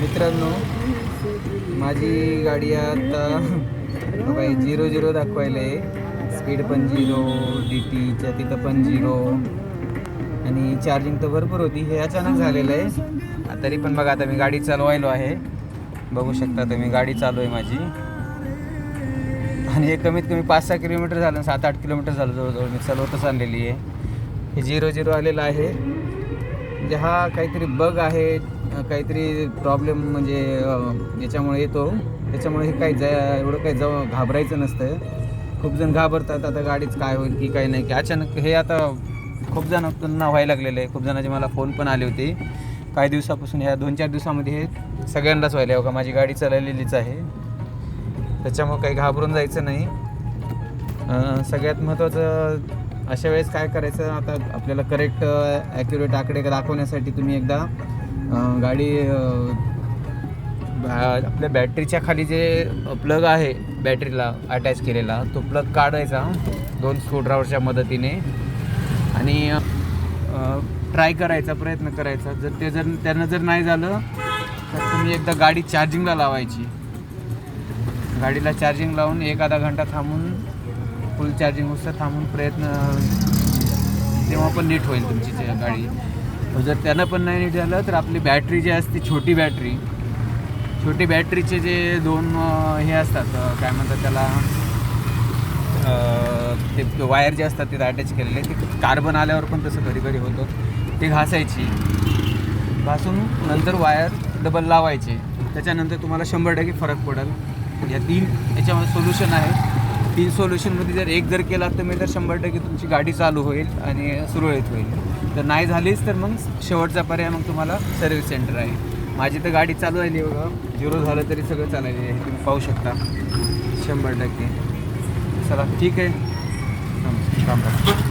मित्रांनो माझी गाडी आता बाई झिरो झिरो दाखवायला आहे. स्पीड पण झिरो डी टीच्या तिथं पण झिरो. आणि चार्जिंग तर भरपूर होती हे अचानक झालेलं आहे. तरी पण बघा आता मी गाडी चालवायलो आहे. बघू शकता तुम्ही गाडी चालू आहे माझी. आणि हे कमीत कमी पाच सहा किलोमीटर झालं सात आठ किलोमीटर झालं जवळजवळ मी चालवतच आणलेली आहे. हे झिरो झिरो आलेलं आहे. म्हणजे हा काहीतरी बग आहे काहीतरी प्रॉब्लेम म्हणजे याच्यामुळे येतो. त्याच्यामुळे हे काही जा एवढं काही जाऊ घाबरायचं नसतं खूप जण घाबरतात आता गाडीच काय होईल की काय नाही. की अचानक हे आता खूप जणांना व्हायला लागलेलं आहे. खूप जणांचे मला फोन पण आले होते. काही दिवसापासून ह्या दोन चार दिवसामध्ये हे सगळ्यांनाच व्हायला आहे. का माझी गाडी चालवलेलीच आहे. त्याच्यामुळे काही घाबरून जायचं नाही. सगळ्यात महत्त्वाचं अशा वेळेस काय करायचं? आता आपल्याला करेक्ट ॲक्युरेट आकडे दाखवण्यासाठी तुम्ही एकदा गाडी आपल्या बॅटरीच्या खाली जे प्लग आहे बॅटरीला अटॅच केलेला तो प्लग काढायचा दोन स्क्रूड्रायव्हरच्या मदतीने. आणि ट्राय करायचा प्रयत्न करायचा. जर ते जर त्यानं जर नाही झालं तर तुम्ही एकदा गाडी चार्जिंगला लावायची. गाडीला चार्जिंग लावून एक आधा घंटा थांबून फुल चार्जिंग होतं थांबून प्रयत्न तेव्हा पण नीट होईल तुमची गाडी. जर त्यांना पण नाही नीट झालं तर आपली बॅटरी जी असते छोटी बॅटरी छोटी बॅटरीचे जे दोन हे असतात काय म्हणतात त्याला ते वायर जे असतात तिथे अटॅच केलेले ते कार्बन आल्यावर पण तसं कधी कधी होतं. ते घासायची. घासून नंतर वायर डबल लावायचे. त्याच्यानंतर तुम्हाला शंभर टक्के फरक पडेल. या तीन याच्यामध्ये सोल्युशन आहे. तीन सोल्युशनमध्ये जर एक जर केला तर मी तर शंभर टक्के तुमची गाडी चालू होईल आणि सुरळीत होईल. तर नाही झालीच तर मग शेवटचा पर्याय मग तुम्हाला सर्व्हिस सेंटर आहे. माझी तर गाडी चालू राहिली बघा. झिरो झालं तरी सगळं चालायली आहे तुम्ही पाहू शकता. शंभर टक्के. चला ठीक आहे. थांब,